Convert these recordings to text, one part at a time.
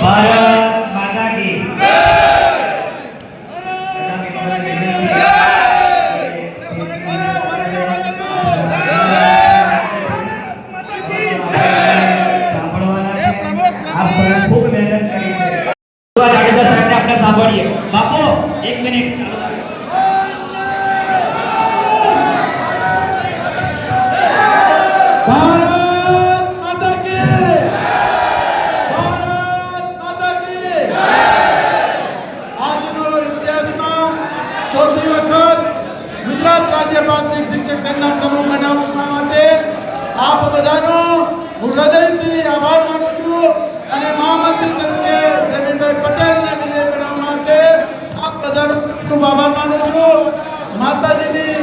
ભારત માતા કી સાંભળીએ બાપુ એક મિનિટ વખત ગુજરાત રાજ્ય પ્રાથમિક શિક્ષક સમૂહ બનાવવા માટે આપ બધાનો હું હૃદયથી આભાર માનું છું અને મહામંત્રી તરીકે રવિભાઈ પટેલને વિજય બનાવવા માટે આપ બધાનો ખૂબ આભાર માનું છું. માતાજીની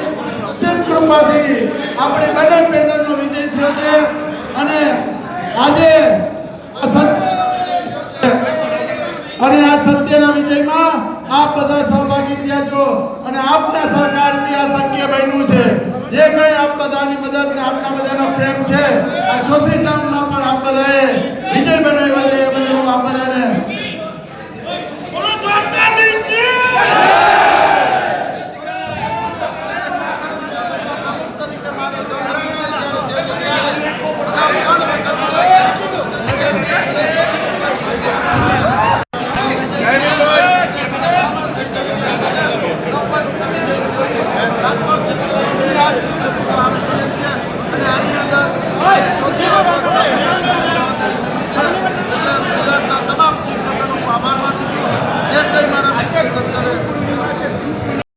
અસીમ કૃપાથી આપણે બધા પેનલનો વિજય થયો છે અને આજે આ સત્ય અને આ સત્યના વિજયમાં આપ બધા સહભાગી થયા છો અને આપના સહકારથી આ શક્ય બન્યું છે. જે કંઈ આપ બધાની મદદ ને આપના બધાનો પ્રેમ છે, આ ચોથી ટર્મમાં પણ આપ બધાએ વિજય 待って!